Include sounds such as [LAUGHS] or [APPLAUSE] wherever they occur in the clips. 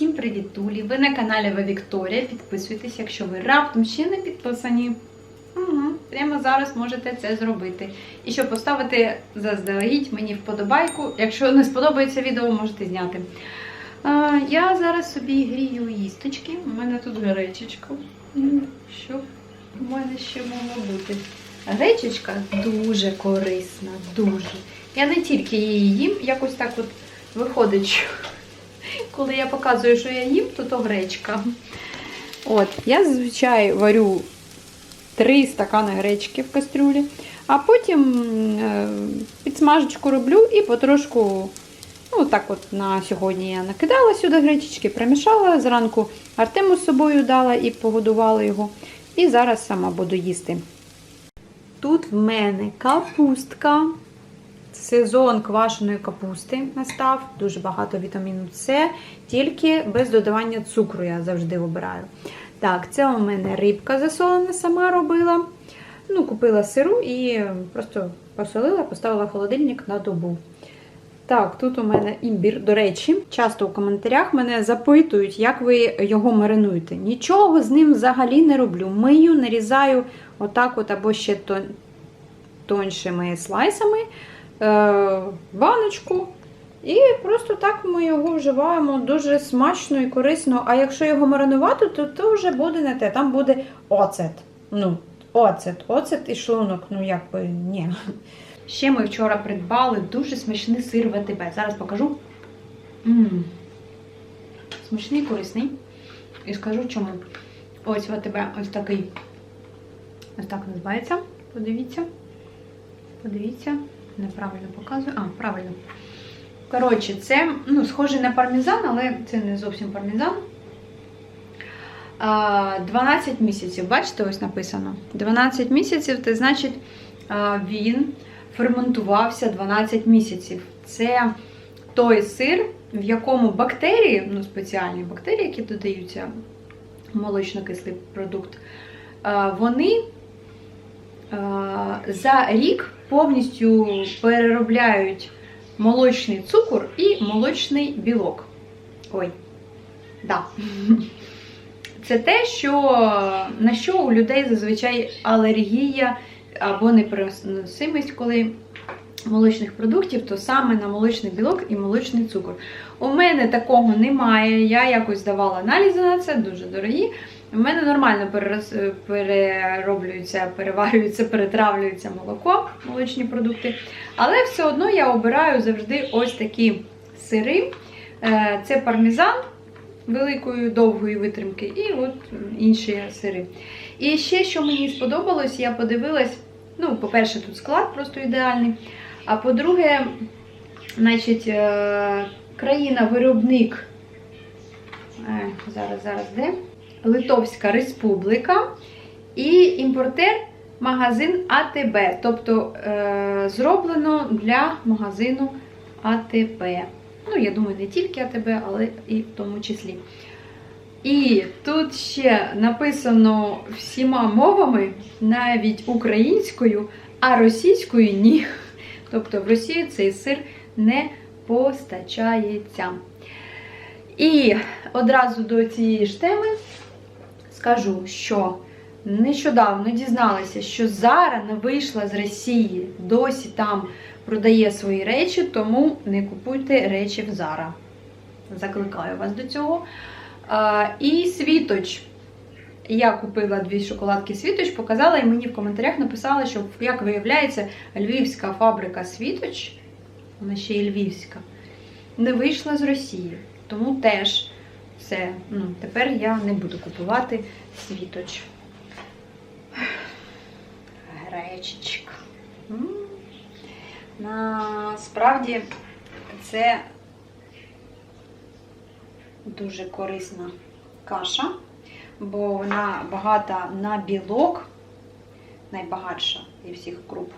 Всім привіт, Тулі! Ви на каналі Ви Вікторія. Підписуйтесь, якщо ви раптом ще не підписані. Угу. Прямо зараз можете це зробити. І щоб поставити заздалегідь мені вподобайку. Якщо не сподобається відео, можете зняти. А, я зараз собі грію їсточки. У мене тут гречечка. Що у мене ще могло бути? Гречечка дуже корисна, дуже. Я не тільки її їм, якось так от виходить, що коли я показую, що я їм, то то гречка. От, я зазвичай варю 3 стакани гречки в кастрюлі, а потім е, підсмажечку роблю і потрошку, ну так от на сьогодні я накидала сюди гречечки, примішала, зранку Артему з собою дала і погодувала його. І зараз сама буду їсти. Тут в мене капустка. Сезон квашеної капусти настав, дуже багато вітаміну С, тільки без додавання цукру я завжди обираю. Так, це у мене рибка засолена, сама робила. Ну, Купила сиру і просто посолила, поставила в холодильник на добу. Так, тут у мене імбір. До речі, часто у коментарях мене запитують, як ви його маринуєте. Нічого з ним взагалі не роблю. Мию, нарізаю отак от або ще тоншими слайсами баночку. І просто так ми його вживаємо дуже смачно і корисно. А якщо його маринувати, то то вже буде не те. Там буде оцет. Ну, оцет, оцет і шлунок. Ну, якби ні. Ще ми вчора придбали дуже смачний сир ВТБ. Зараз покажу. М-м. Смачний, корисний. І скажу чому. Ось ВТБ ось такий. Ось так називається. Подивіться. Подивіться. Неправильно показую. А, правильно. Коротше, це ну, схоже на пармезан, але це не зовсім пармезан. 12 місяців, бачите, ось написано. 12 місяців, це значить, він ферментувався 12 місяців. Це той сир, в якому бактерії, ну спеціальні бактерії, які додаються в молочно-кислий продукт, вони за рік повністю переробляють молочний цукор і молочний білок. Ой, да. [LAUGHS] Це те, що, на що у людей зазвичай алергія або непереносимість, коли молочних продуктів, то саме на молочний білок і молочний цукор. У мене такого немає. Я якось давала аналізи на це, дуже дорогі. У мене нормально перерос- перероблюється, переварюється, перетравлюється молоко, молочні продукти. Але все одно я обираю завжди ось такі сири. Е, Це пармезан великої довгої витримки, і от інші сири. І ще, що мені сподобалось, я подивилась, ну, по-перше, тут склад просто ідеальний. А по-друге, значить, е, країна-виробник. Е, Зараз, зараз де? Литовська Республіка і імпортер магазин АТБ. Тобто е, зроблено для магазину АТБ. Ну, я думаю, не тільки АТБ, але і в тому числі. І тут ще написано всіма мовами, навіть українською, а російською ні. Тобто в Росії цей сир не постачається. І одразу до цієї ж теми скажу, що нещодавно дізналася, що Зара не вийшла з Росії, досі там продає свої речі, тому не купуйте речі в Зара. Закликаю вас до цього. І світоч. Я купила дві шоколадки світоч, показала і мені в коментарях написали, що, як виявляється, львівська фабрика світоч, вона ще й львівська, не вийшла з Росії. Тому теж все. Ну, тепер я не буду купувати світоч. Гречечка. Насправді це дуже корисна каша, бо вона багата на білок, найбагатша зі всіх круп.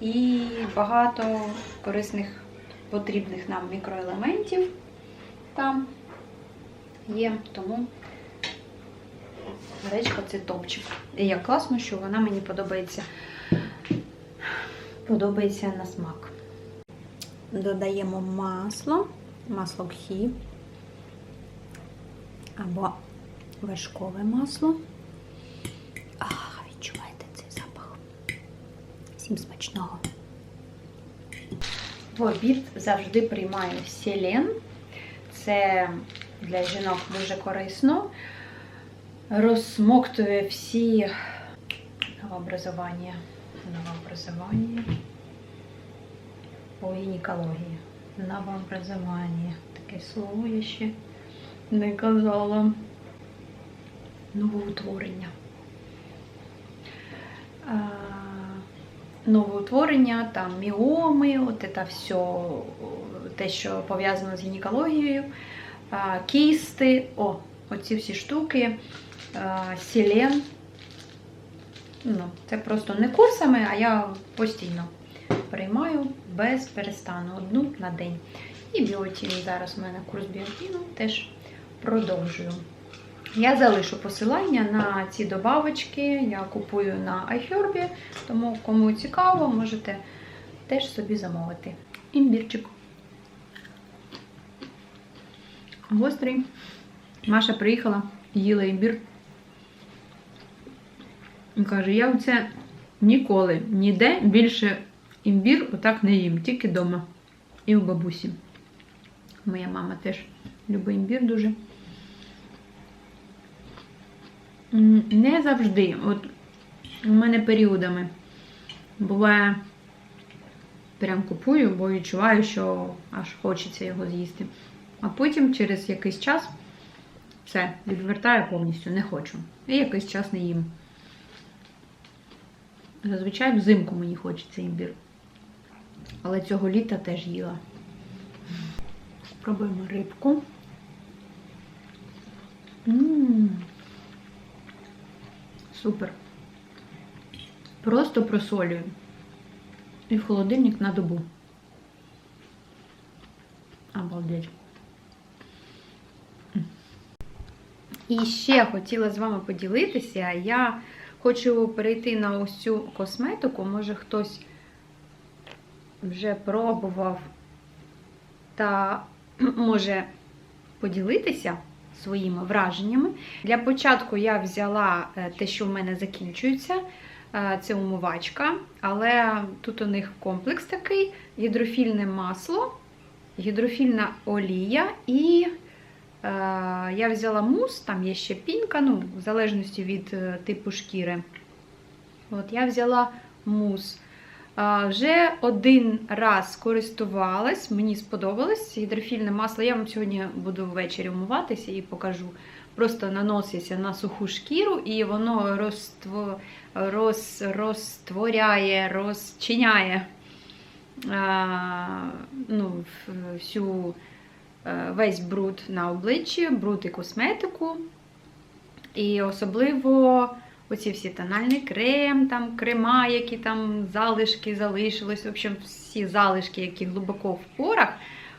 І багато корисних потрібних нам мікроелементів там є, тому гречка це топчик. І як класно, що вона мені подобається, подобається на смак. Додаємо масло, масло кхі. або вершкове масло. Ах, відчуваєте цей запах. Всім смачного. В обід завжди приймаю селен. Це для жінок дуже корисно. Розсмоктує всі новообразування. Новообразування. По гінекології. Новообразування. Таке слово я ще не казала. Новоутворення. А, новоутворення, там міоми, от це все, те, що пов'язано з гінекологією, кісти, о, оці всі штуки, а, селен. Ну, це просто не курсами, а я постійно приймаю без перестану одну на день. І біотін зараз у мене курс біотіну теж продовжую. Я залишу посилання на ці добавочки, я купую на iHerb, тому кому цікаво, можете теж собі замовити. Імбірчик. Гострий. Маша приїхала, їла імбір. І каже, я оце ніколи, ніде більше імбір отак не їм, тільки вдома. І у бабусі. Моя мама теж любить імбір дуже. Не завжди. От у мене періодами буває, прям купую, бо відчуваю, що аж хочеться його з'їсти. А потім через якийсь час все, відвертаю повністю, не хочу. І якийсь час не їм. Зазвичай взимку мені хочеться імбір. Але цього літа теж їла. Спробуємо рибку. Супер. Просто просолюю. І в холодильник на добу. Обалдеть. І ще хотіла з вами поділитися. Я хочу перейти на ось цю косметику. Може хтось вже пробував та [CLEARS THROAT] може поділитися своїми враженнями. Для початку я взяла е, те, що в мене закінчується. Е, Це умивачка, але тут у них комплекс такий: гідрофільне масло, гідрофільна олія і я взяла мус, там є ще пінка, ну, в залежності від е, типу шкіри. От Я взяла мус. Вже один раз користувалась, мені сподобалось гідрофільне масло. Я вам сьогодні буду ввечері умиватися і покажу. Просто наноситься на суху шкіру, і воно розтво, роз, розтворяє, розчиняє а, ну, всю, е, весь бруд на обличчі, бруд і косметику. І особливо оці всі тональний крем, там крема, які там залишки залишились, в общем, всі залишки, які глибоко в порах.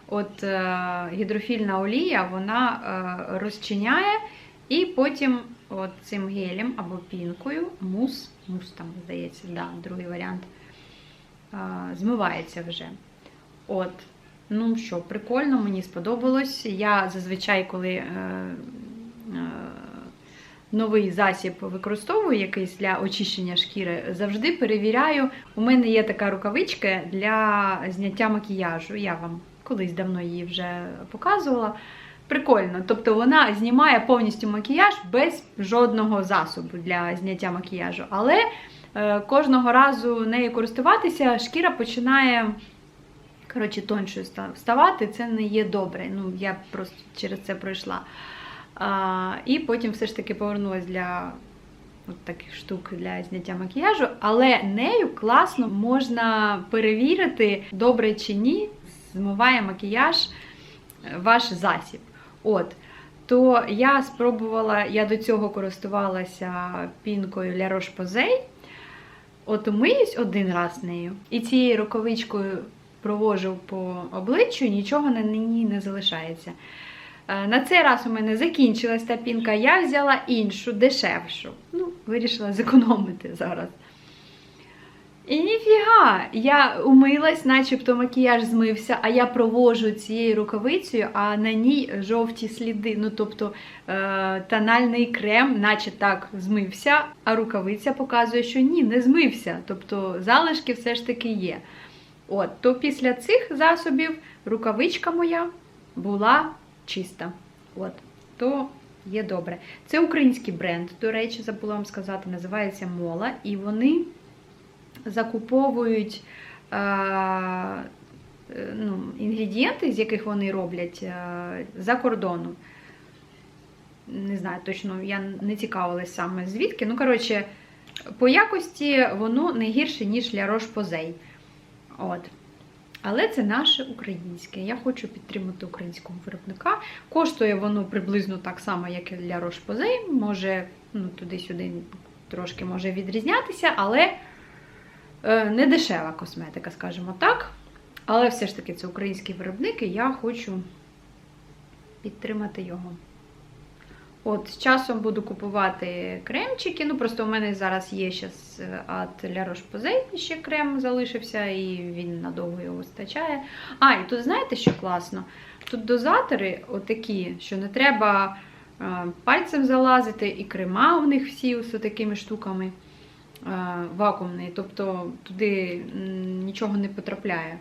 От е, гідрофільна олія вона е, розчиняє, і потім от цим гелем або пінкою, мус, мус там, здається, да, другий варіант, е, змивається вже. От. Ну що, прикольно, мені сподобалось. Я зазвичай, коли е, е, новий засіб використовую якийсь для очищення шкіри, завжди перевіряю. У мене є така рукавичка для зняття макіяжу. Я вам колись давно її вже показувала. Прикольно, тобто вона знімає повністю макіяж без жодного засобу для зняття макіяжу. Але е, кожного разу нею користуватися, шкіра починає коротше, тоншою ставати. Це не є добре. Ну, я просто через це пройшла. А, І потім все ж таки повернулася для от таких штук для зняття макіяжу, але нею класно можна перевірити, добре чи ні, змиває макіяж е, ваш засіб. От. То я спробувала, я до цього користувалася пінкою La Roche-Posay. От умиюсь один раз нею. І цією рукавичкою провожу по обличчю, нічого на ній не залишається. Е, На цей раз у мене закінчилась та пінка, я взяла іншу, дешевшу. Ну, вирішила зекономити зараз. І ніфіга, я умилась, начебто макіяж змився, а я провожу цією рукавицею, а на ній жовті сліди. Ну, тобто е, тональний крем, наче так змився, а рукавиця показує, що ні, не змився. Тобто залишки все ж таки є. От, то після цих засобів рукавичка моя була чиста. От, то є добре. Це український бренд, до речі, забула вам сказати, називається Мола, і вони закуповують е, ну, інгредієнти, з яких вони роблять е, за кордону. Не знаю, точно я не цікавилась саме звідки. Ну, коротше, по якості воно не гірше, ніж Ля Рош Позей. От. Але це наше українське. Я хочу підтримати українського виробника. Коштує воно приблизно так само, як і для Рош Позей. Може, ну, туди-сюди трошки може відрізнятися, але е, не дешева косметика, скажімо так. Але все ж таки це український виробник, і я хочу підтримати його. От, з часом буду купувати кремчики. Ну, просто у мене зараз є зараз від La Roche-Posay ще крем залишився, і він надовго його вистачає. А, і тут знаєте, що класно? Тут дозатори отакі, що не треба е, пальцем залазити, і крема у них всі ось такими штуками е, вакуумні. Тобто туди нічого не потрапляє.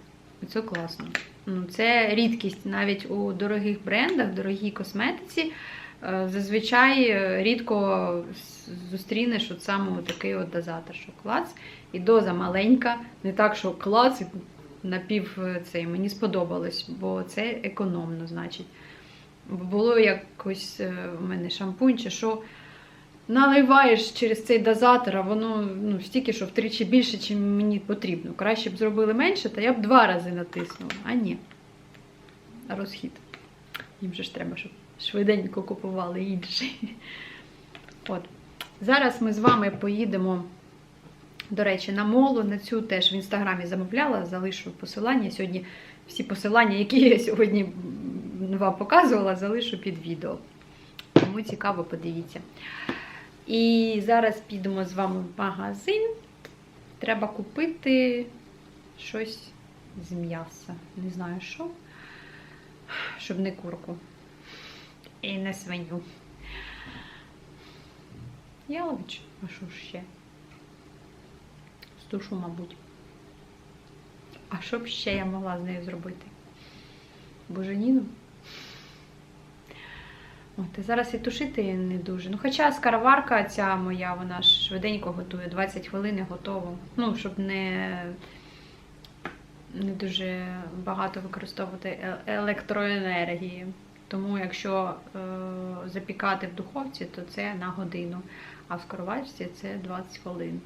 Це класно. Ну, це рідкість навіть у дорогих брендах, дорогій косметиці. Е, Зазвичай е, рідко зустрінеш от саме такий от дозатор, що клац, і доза маленька, не так, що клац і напів е, цей. Мені сподобалось, бо це економно, значить. Було якось в мене шампунь, чи що наливаєш через цей дозатор, а воно ну, стільки, що втричі більше, ніж мені потрібно. Краще б зробили менше, то я б два рази натиснула. А ні. Розхід. Їм же ж треба, щоб швиденько купували інший. От. Зараз ми з вами поїдемо, до речі, на молу. На цю теж в інстаграмі замовляла, залишу посилання. Сьогодні всі посилання, які я сьогодні вам показувала, залишу під відео. Кому цікаво, подивіться. І зараз підемо з вами в магазин. Треба купити щось з м'яса. Не знаю що, щоб не курку. І не свиню. Ялович, а що ж ще? Стушу, мабуть. А що б ще я могла з нею зробити? Боженіну? От, і зараз і тушити не дуже. Ну, хоча скароварка ця моя, вона ж швиденько готує, 20 хвилин готово. Ну, щоб не, не дуже багато використовувати е- електроенергії. Тому якщо е, запікати в духовці, то це на годину, а в скороварці це 20 хвилин.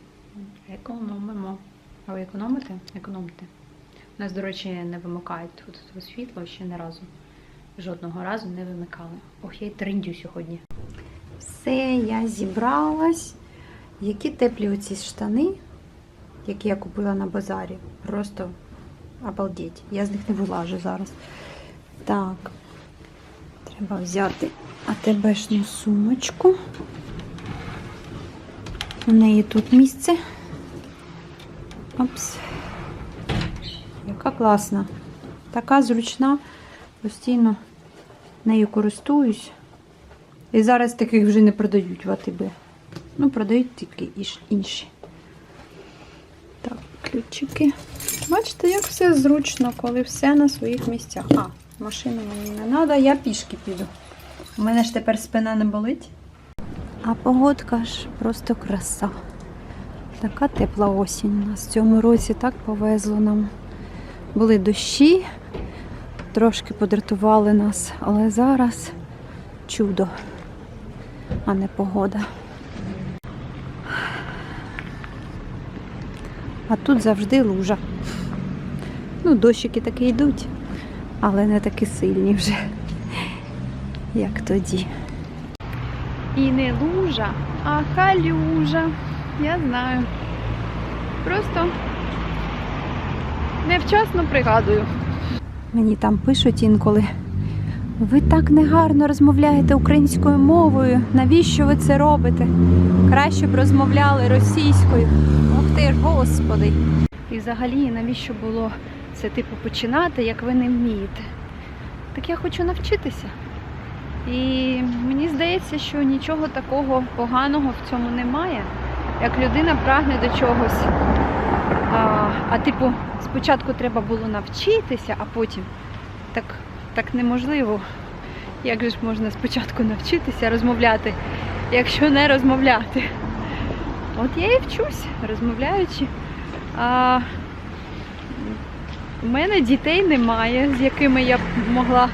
Економимо. А ви економите? Економте. У нас, до речі, не вимикають тут світло ще не разу. Жодного разу не вимикали. Ох, я й трендю сьогодні. Все, я зібралась. Які теплі оці штани, які я купила на базарі. Просто обалдеть. Я з них не вилажу зараз. Так. Треба взяти АТБшну сумочку. У неї тут місце. Опс. Яка класна. Така зручна. Постійно нею користуюсь. І зараз таких вже не продають в АТБ. Ну, продають тільки інші. Так, ключики. Бачите, як все зручно, коли все на своїх місцях. А, машину мені не треба, я пішки піду. У мене ж тепер спина не болить. А погодка ж просто краса. Така тепла осінь у нас в цьому році так повезло нам. Були дощі, трошки подратували нас, але зараз чудо, а не погода. А тут завжди лужа. Ну, дощики таки йдуть, але не такі сильні вже, як тоді. І не лужа, а калюжа. Я знаю. Просто невчасно пригадую. Мені там пишуть інколи Ви так негарно розмовляєте українською мовою. Навіщо ви це робите? Краще б розмовляли російською. Ох ти ж, господи. І взагалі, навіщо було це типу починати, як ви не вмієте? Так я хочу навчитися. І мені здається, що нічого такого поганого в цьому немає. Як людина прагне до чогось. А, а типу, спочатку треба було навчитися, а потім так, так неможливо. Як же ж можна спочатку навчитися розмовляти, якщо не розмовляти? От я і вчусь, розмовляючи. А у мене дітей немає, з якими я б могла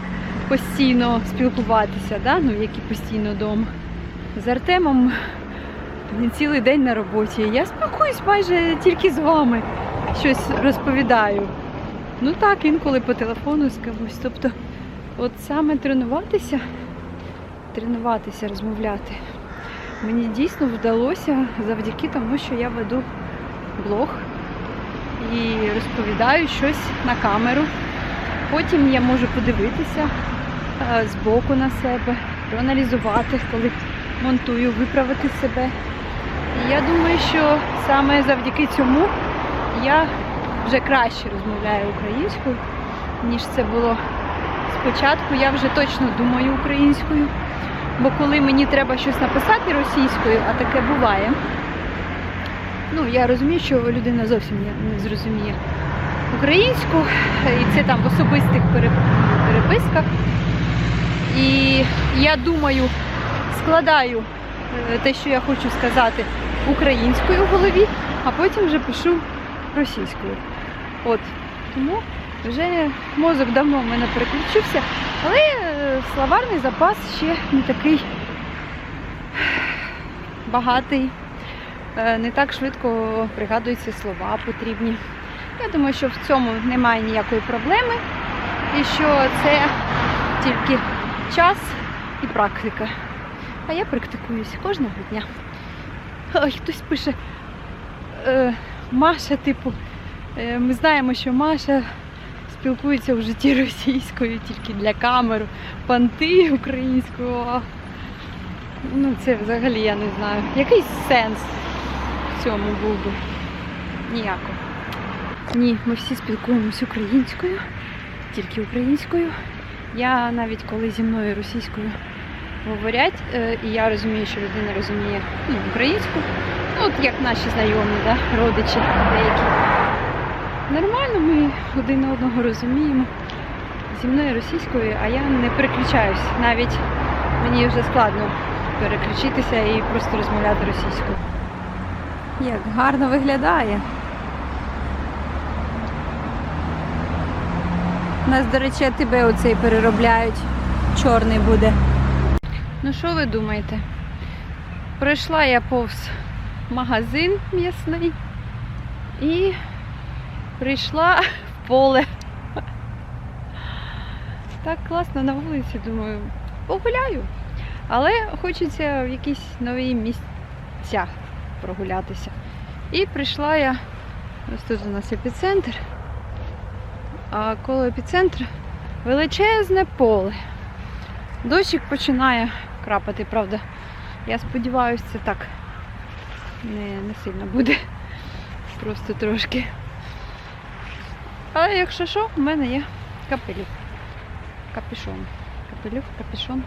постійно спілкуватися, да? ну, які постійно вдома. З Артемом він цілий день на роботі. Я спілкуюсь майже тільки з вами, щось розповідаю. Ну так, інколи по телефону з кимось. Тобто, от саме тренуватися, тренуватися, розмовляти. Мені дійсно вдалося завдяки тому, що я веду блог і розповідаю щось на камеру. Потім я можу подивитися е, збоку на себе, проаналізувати, коли монтую, виправити себе. І я думаю, що саме завдяки цьому я вже краще розмовляю українською, ніж це було спочатку. Я вже точно думаю українською. Бо коли мені треба щось написати російською, а таке буває, ну я розумію, що людина зовсім не- зрозуміє українську, і це там в особистих переписках. І я думаю, складаю е, те, що я хочу сказати, українською в голові, а потім вже пишу російською. От тому вже мозок давно в мене переключився, але е, словарний запас ще не такий багатий. Е, Не так швидко пригадуються слова потрібні. Я думаю, що в цьому немає ніякої проблеми і що це тільки час і практика. А я практикуюсь кожного дня. Ой, хтось пише, е, Маша, типу, е, ми знаємо, що Маша спілкується в житті російською тільки для камер, панти українською. Ну, це взагалі я не знаю. Який сенс цьому би? Ніякого. Ні, ми всі спілкуємось українською, тільки українською. Я навіть коли зі мною російською говорять, е, і я розумію, що людина розуміє ну, українську, ну, от як наші знайомі, да, родичі деякі. Нормально, ми один одного розуміємо. Зі мною російською, а я не переключаюсь. Навіть мені вже складно переключитися і просто розмовляти російською. Як гарно виглядає. У нас, до речі, тебе оцей переробляють. Чорний буде. Ну що ви думаєте? Пройшла я повз магазин м'ясний і прийшла [LAUGHS] в поле. Так класно на вулиці, думаю, погуляю. Але хочеться в якісь нові місця прогулятися. І прийшла я, ось тут у нас епіцентр, а коло епіцентру величезне поле. Дощик починає крапати, правда. Я сподіваюся, це так не, не сильно буде. Просто трошки. А якщо що, в мене є капелюх. Капюшон. Капелюх, капюшон.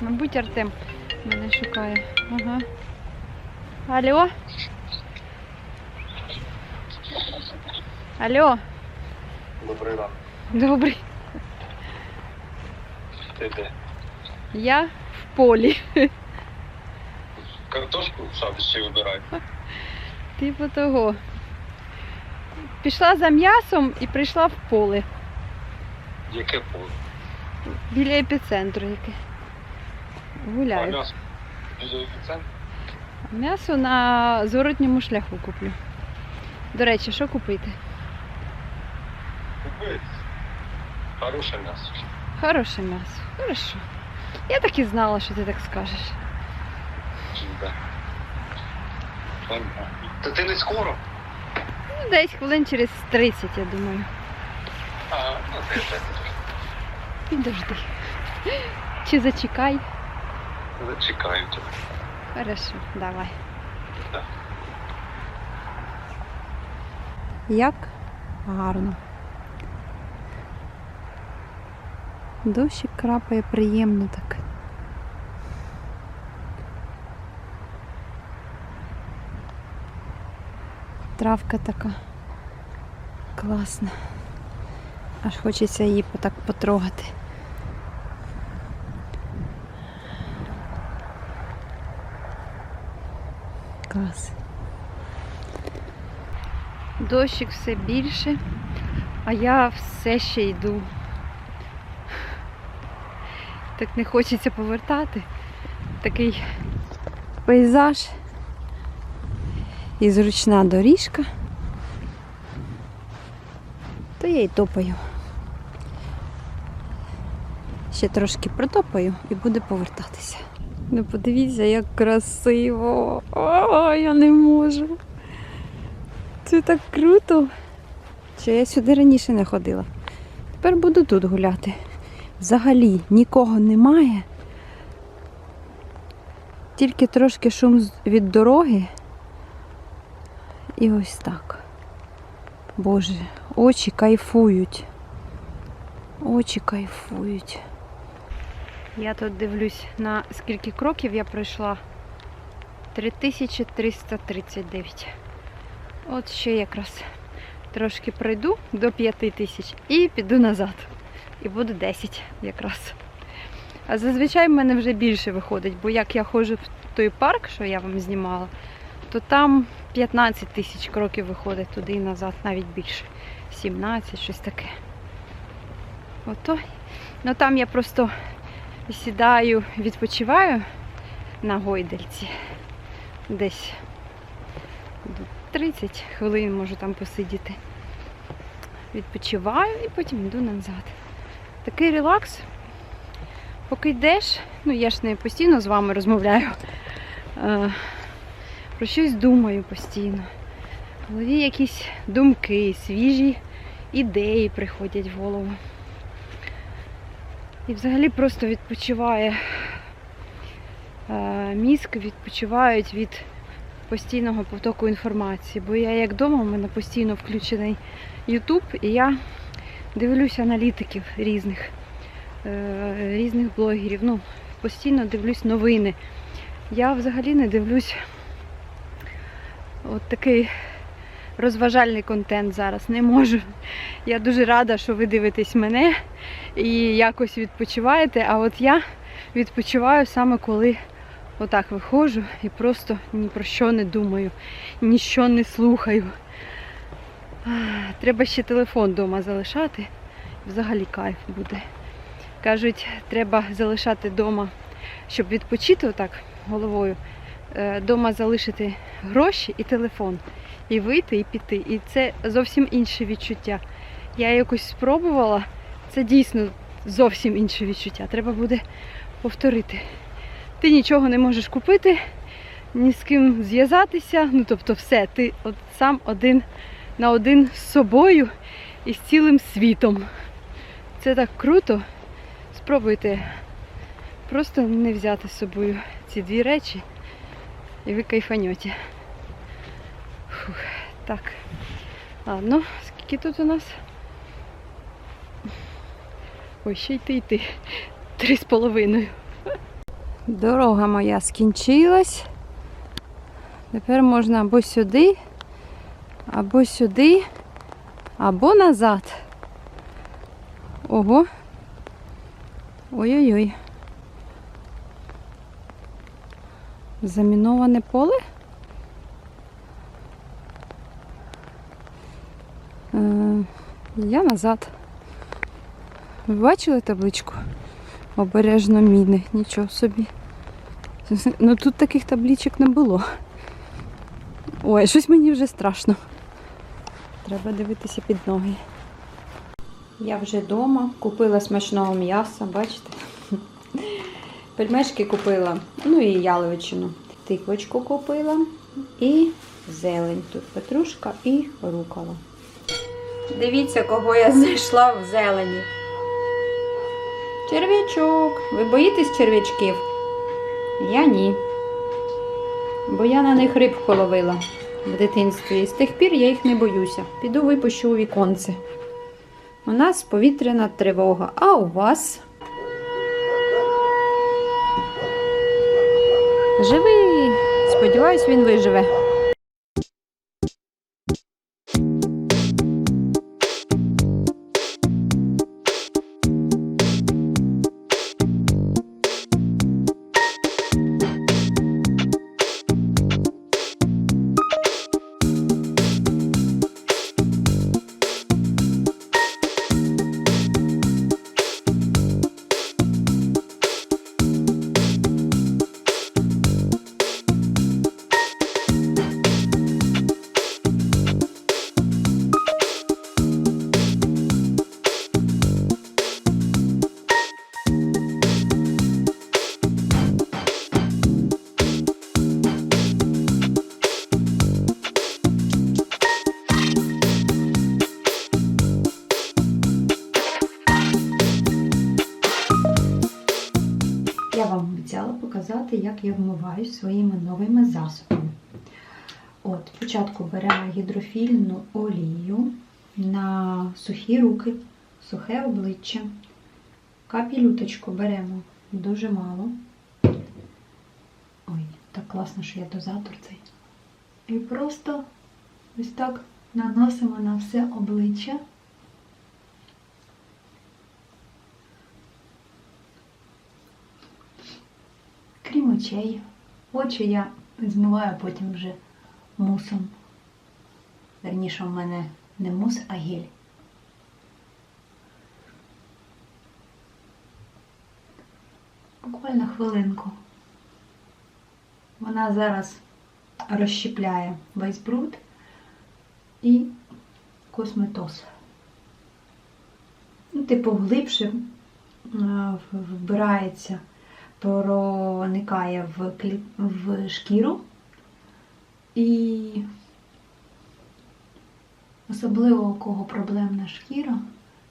Мабуть, Артем мене шукає. Ага. Алло? Алло, Добрий ранок. добрий. Ти де? Я в полі. Картошку в садочці вибирай. Типу того. Пішла за м'ясом і прийшла в поле. Яке поле? Біля епіцентру яке. А Гуляю. м'ясо? М'ясо на зворотньому шляху куплю. До речі, що купити? Купи. Хороше м'ясо. Хороше м'ясо. Хорошо. Я так і знала, що ти так скажеш. Та ти не скоро? Ну, десь хвилин через 30, я думаю. А, ну, це вже Підожди. Чи зачекай? Зачекаю тебе. Хорошо, давай. Да. Як гарно. Дощик крапає приємно так. Травка така класна. Аж хочеться її так потрогати. Клас. Дощик все більше, а я все ще йду. Так не хочеться повертати. Такий пейзаж і зручна доріжка. То я й топаю. Ще трошки протопаю і буду повертатися. Ну подивіться, як красиво. О, я не можу. Це так круто. Що я сюди раніше не ходила. Тепер буду тут гуляти. Взагалі нікого немає. Тільки трошки шум від дороги. І ось так. Боже, очі кайфують. Очі кайфують. Я тут дивлюсь на скільки кроків я пройшла. 3339. От ще якраз трошки пройду до 5 тисяч і піду назад. І буде 10 якраз. А зазвичай в мене вже більше виходить, бо як я ходжу в той парк, що я вам знімала, то там 15 тисяч кроків виходить туди і назад, навіть більше. 17, щось таке. Ото. Ну там я просто сідаю, відпочиваю на гойдельці. Десь 30 хвилин можу там посидіти. Відпочиваю і потім йду назад. Такий релакс. Поки йдеш, ну я ж не постійно з вами розмовляю. Е, про щось думаю постійно. В голові якісь думки, свіжі ідеї приходять в голову. І взагалі просто відпочиває е, мізк, відпочивають від постійного потоку інформації. Бо я як вдома, у мене постійно включений YouTube, і я дивлюсь аналітиків різних, е, різних блогерів. Ну, постійно дивлюсь новини. Я взагалі не дивлюсь от такий розважальний контент зараз. Не можу. Я дуже рада, що ви дивитесь мене і якось відпочиваєте. А от я відпочиваю саме коли отак виходжу і просто ні про що не думаю, ніщо не слухаю. Треба ще телефон вдома залишати. Взагалі кайф буде. Кажуть, треба залишати вдома, щоб відпочити отак головою. Дома залишити гроші і телефон. І вийти, і піти. І це зовсім інше відчуття. Я якось спробувала. Це дійсно зовсім інше відчуття. Треба буде повторити. Ти нічого не можеш купити, ні з ким зв'язатися. Ну тобто, все, ти от сам один на один з собою і з цілим світом. Це так круто. Спробуйте просто не взяти з собою ці дві речі, і ви кайфанете. Фух, так. Ладно, скільки тут у нас? Ой, ще йти йти. Три з половиною. Дорога моя скінчилась. Тепер можна або сюди, або сюди, або назад. Ого. Ой-ой-ой. Заміноване поле? Е, я назад. Ви бачили табличку? Обережно міни, нічого собі. [LAUGHS] Ну тут таких табличок не було. Ой, щось мені вже страшно. Треба дивитися під ноги. Я вже вдома, купила смачного м'яса, бачите? [LAUGHS] Пельмешки купила, ну і яловичину. Тиквочку купила і зелень. Тут петрушка і рукола. Дивіться, кого я знайшла в зелені. Черв'ячок. Ви боїтесь черв'ячків? Я ні. Бо я на них рибку ловила в дитинстві. І з тих пір я їх не боюся. Піду випущу у віконце. У нас повітряна тривога. А у вас? Живий! Сподіваюсь, він виживе. От, спочатку беремо гідрофільну олію на сухі руки, сухе обличчя. Капілюточку беремо дуже мало. Ой, так класно, що є дозатор цей. І просто ось так наносимо на все обличчя. крім очей. Очі я змиваю потім вже мусом. Верніше, в мене не мус, а гель. Буквально хвилинку. Вона зараз розщепляє весь бруд і косметоз. Ну, типу, глибше е, вбирається проникає в, клі... в шкіру і особливо у кого проблемна шкіра,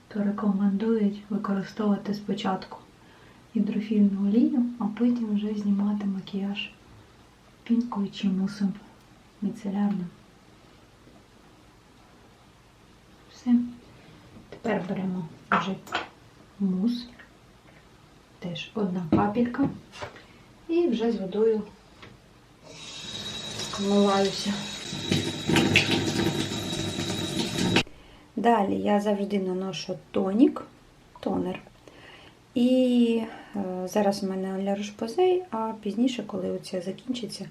то рекомендують використовувати спочатку гідрофільну олію, а потім вже знімати макіяж пінкою чи мусом міцелярним. Все. Тепер беремо вже мус теж одна капелька. І вже з водою вмиваюся. Далі я завжди наношу тонік, тонер. І е, зараз у мене Оля Рошпозей, а пізніше, коли оце закінчиться,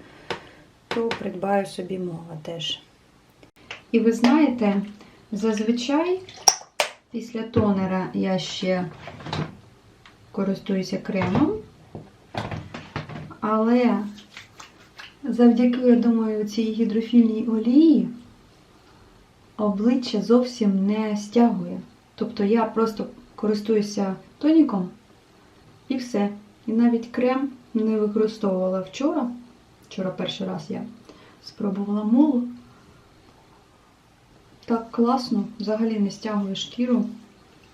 то придбаю собі мова теж. І ви знаєте, зазвичай після тонера я ще користуюся кремом. Але завдяки, я думаю, цій гідрофільній олії обличчя зовсім не стягує. Тобто я просто користуюся тоніком і все. І навіть крем не використовувала вчора. Вчора перший раз я спробувала молу. Так класно, взагалі не стягує шкіру.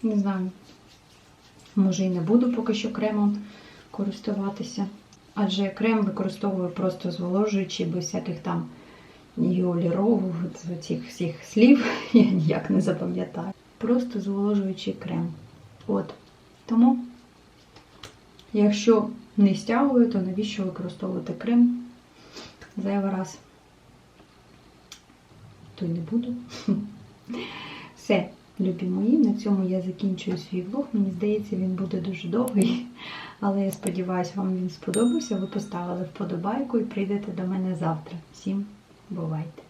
Не знаю. Може і не буду поки що кремом користуватися. Адже крем використовую просто зволожуючи, без всяких там гіолірових, цих всіх слів, [LAUGHS] я ніяк не запам'ятаю. Просто зволожуючий крем. От. Тому, якщо не стягую, то навіщо використовувати крем зайвий раз? То й не буду. [LAUGHS] Все. Любі мої, на цьому я закінчую свій влог. Мені здається, він буде дуже довгий. Але я сподіваюся, вам він сподобався. Ви поставили вподобайку і прийдете до мене завтра. Всім бувайте!